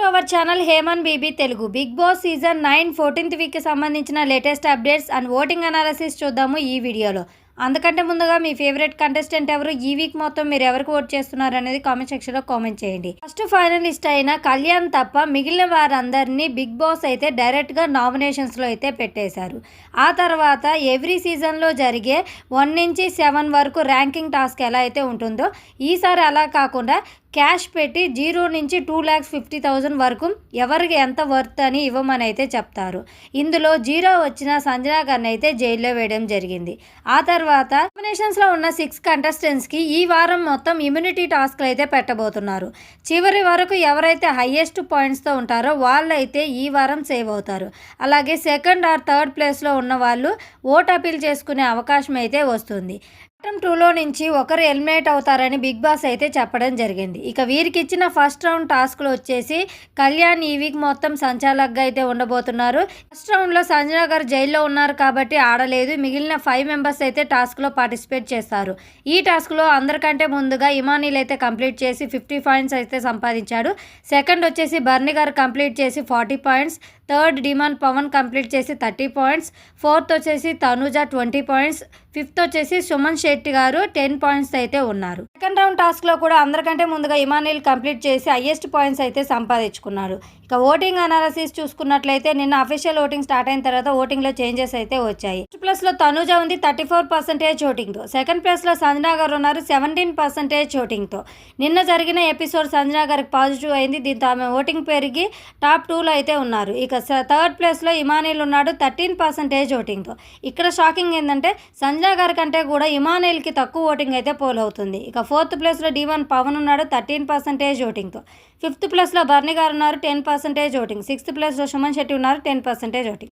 To our channel హేమన్ BB Telugu Bigg Boss season nine fourteenth వీక్కి సంబంధించిన latest updates and voting analysis చూద్దాము ఈ వీడియోలో. అందుకంటే ముందుగా మీ ఫేవరెట్ కంటెస్టెంట్ ఎవరు? ఈ వీక్ మొత్తం మీరు ఎవరికి ఓట్ చేస్తున్నారు అనేది కామెంట్ సెక్షన్లో కామెంట్ చేయండి. ఫస్ట్ ఫైనలిస్ట్ అయిన కళ్యాణ్ తప్ప మిగిలిన వారందరినీ బిగ్ బాస్ అయితే డైరెక్ట్గా నామినేషన్స్లో అయితే పెట్టేశారు. ఆ తర్వాత ఎవ్రీ సీజన్లో జరిగే వన్ నుంచి సెవెన్ వరకు ర్యాంకింగ్ టాస్క్ ఎలా అయితే ఉంటుందో ఈసారి అలా కాకుండా క్యాష్ పెట్టి జీరో నుంచి టూ ల్యాక్స్ ఫిఫ్టీ థౌజండ్ వరకు ఎవరికి ఎంత వర్త్ అని ఇవ్వమని అయితే చెప్తారు. ఇందులో జీరో వచ్చిన సంజనా గారిని అయితే జైల్లో వేయడం జరిగింది. ఆ తర్వాత నామినేషన్స్లో ఉన్న సిక్స్ కంటెస్టెంట్స్కి ఈ వారం మొత్తం ఇమ్యూనిటీ టాస్క్లు అయితే పెట్టబోతున్నారు. చివరి వరకు ఎవరైతే హయ్యెస్ట్ పాయింట్స్తో ఉంటారో వాళ్ళైతే ఈ వారం సేవ్ అవుతారు. అలాగే సెకండ్ ఆర్ థర్డ్ ప్లేస్లో ఉన్న వాళ్ళు ఓట్ అపీల్ చేసుకునే అవకాశం అయితే వస్తుంది. బాటమ్ టూలో నుంచి ఒకరు ఎలిమినేట్ అవుతారని బిగ్ బాస్ అయితే చెప్పడం జరిగింది. ఇక వీరికి ఇచ్చిన ఫస్ట్ రౌండ్ టాస్క్లు వచ్చేసి కళ్యాణ్ ఈ వీక్ మొత్తం సంచాలకుగా అయితే ఉండబోతున్నారు. ఫస్ట్ రౌండ్లో సంజన గారు జైల్లో ఉన్నారు కాబట్టి ఆడలేదు. మిగిలిన ఫైవ్ మెంబర్స్ అయితే టాస్క్లో పార్టిసిపేట్ చేస్తారు. ఈ టాస్క్లో అందరికంటే ముందుగా ఇమానీలు అయితే కంప్లీట్ చేసి ఫిఫ్టీ పాయింట్స్ అయితే సంపాదించాడు. సెకండ్ వచ్చేసి బర్ని గారు కంప్లీట్ చేసి forty points third demon Pavan complete చేసి థర్టీ పాయింట్స్ ఫోర్త్ వచ్చేసి తనుజ ట్వంటీ పాయింట్స్ ఫిఫ్త్ వచ్చేసి సుమన్ శెట్టి గారు టెన్ పాయింట్స్ అయితే ఉన్నారు. సెకండ్ రౌండ్ టాస్క్లో కూడా అందరికంటే ముందుగా ఇమానిల్ కంప్లీట్ చేసి హైయెస్ట్ పాయింట్స్ అయితే సంపాదించుకున్నారు. ఇక ఓటింగ్ అనాలసిస్ చూసుకున్నట్లయితే నిన్న అఫీషియల్ ఓటింగ్ స్టార్ట్ అయిన తర్వాత ఓటింగ్లో చేంజెస్ అయితే వచ్చాయి. ఫస్ట్ ప్లేస్లో తనుజ ఉంది థర్టీ ఫోర్ పర్సెంటేజ్ ఓటింగ్తో సెకండ్ ప్లేస్లో సంజనా గారు ఉన్నారు సెవెంటీన్ పర్సెంటేజ్ ఓటింగ్తో నిన్న జరిగిన ఎపిసోడ్ సంజనా గారికి పాజిటివ్ అయింది. దీంతో ఆమె ఓటింగ్ పెరిగి టాప్ టూలో అయితే ఉన్నారు. ఇక థర్డ్ ప్లేస్లో ఇమానిల్ ఉన్నాడు థర్టీన్ పర్సెంటేజ్ ఓటింగ్తో ఇక్కడ షాకింగ్ ఏంటంటే సంజనా గారి కంటే కూడా ఇమాన్ ఇమానిల్కి తక్కువ ఓటింగ్ అయితే పోల్ అవుతుంది ఇక ఫోర్త్ ప్లేస్లో డీవన్ పవన్ ఉన్నాడు థర్టీన్ పర్సెంటేజ్ ఓటింగ్తో. ఫిఫ్త్ ప్లేస్లో బర్నీ గారు ఉన్నారు టెన్ పర్సెంటేజ్ ఓటింగ్. సిక్స్త్ ప్లేస్లో సుమన్ శెట్టి ఉన్నారు టెన్ పర్సెంటేజ్ ఓటింగ్.